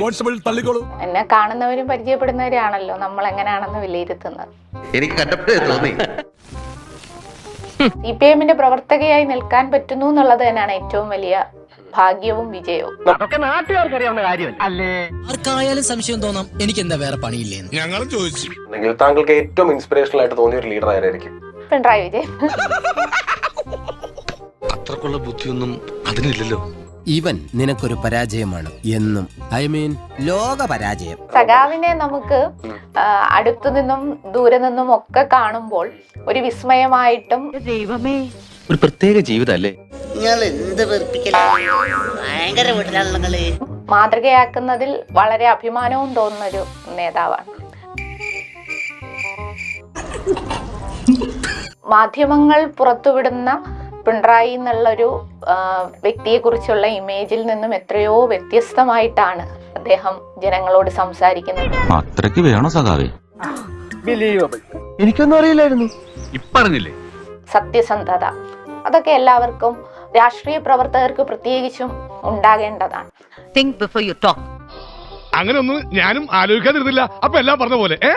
Constable തള്ളിക്കോളൂ. എന്നെ കാണുന്നവരും പരിചയപ്പെടുന്നവരാണല്ലോ നമ്മൾ എങ്ങനെയാണെന്ന് വിലയിരുത്തുന്നത്. എനിക്ക് തോന്നി. സി പി എമ്മിന്റെ പ്രവർത്തകയായി നിൽക്കാൻ പറ്റുന്നു എന്നുള്ളത് തന്നെയാണ് ഏറ്റവും വലിയ ഭാഗ്യവും വിജയവും. ആർക്കായാലും സംശയം തോന്നാം എനിക്ക് എന്താ വേറെ പണിയില്ലേ ഞങ്ങളും ചോദിച്ചു. താങ്കൾക്ക് ഏറ്റവും ഇൻസ്പിറേഷണൽ ആയിട്ട് തോന്നിയ ഒരു ലീഡർ ആരായിരിക്കും? പിണറായി വിജയൻ. അത്രക്കുള്ള ബുദ്ധിയൊന്നും അതിനില്ലല്ലോ. ഇവൻ നിനക്കൊരു പരാജയമാണ് എന്നും ഐ മീൻ ലോക പരാജയം. സഖാവിനെ നമുക്ക് അടുത്തു നിന്നും ദൂരെ നിന്നും ഒക്കെ കാണുമ്പോൾ ഒരു വിസ്മയമായിട്ടും ദൈവമേ. ഒരു പ്രത്യേക ജീവിതമല്ലേ? നിങ്ങൾ എന്ത് ഭയങ്കര മാതൃകയാക്കുന്നതിൽ വളരെ അഭിമാനവും തോന്നുന്ന ഒരു നേതാവാണ്. മാധ്യമങ്ങൾ പുറത്തുവിടുന്ന പിണറായി എന്നുള്ളൊരു വ്യക്തിയെക്കുറിച്ചുള്ള ഇമേജിൽ നിന്നും എത്രയോ വ്യത്യസ്തമായിട്ടാണ് അദ്ദേഹം ജനങ്ങളോട് സംസാരിക്കുന്നത്. അത്രയ്ക്ക് വേണോ സഖാവേ? ഇപ്പറഞ്ഞില്ലേ? സത്യസന്ധത. അതൊക്കെ എല്ലാവർക്കും രാഷ്ട്രീയ പ്രവർത്തകർക്ക് പ്രത്യേകിച്ചും ഉണ്ടാകേണ്ടതാണ്. തിങ്ക് ബിഫോർ യു ടോക്ക് അങ്ങനെ ഒന്നും ഞാനും ആലോചിക്കാതിരുന്നില്ല. അപ്പൊ എല്ലാം പറഞ്ഞ പോലെ ഏ?